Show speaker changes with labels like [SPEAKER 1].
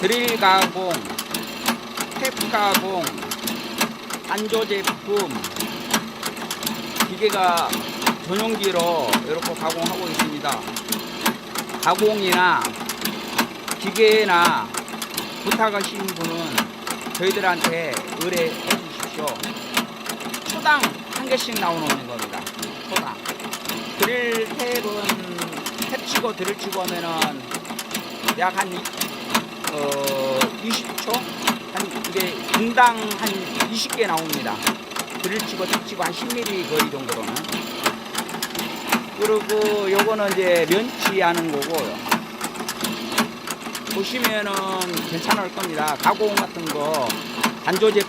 [SPEAKER 1] 드릴 가공, 탭 가공, 안조 제품, 기계가 전용기로 이렇게 가공하고 있습니다. 가공이나 기계나 부탁하신 분은 저희들한테 의뢰해 주십시오. 초당 한 개씩 나오는 겁니다. 초당. 드릴 탭은 탭 치고 드릴 치고 하면은 약 한 어, 20초? 한 이게 분당 한 20개 나옵니다. 드릴 치고 탭 치고 한 10mm 거리 정도로는. 그리고 요거는 이제 면치 하는 거고 보시면은 괜찮을 겁니다. 가공 같은 거 단조 제품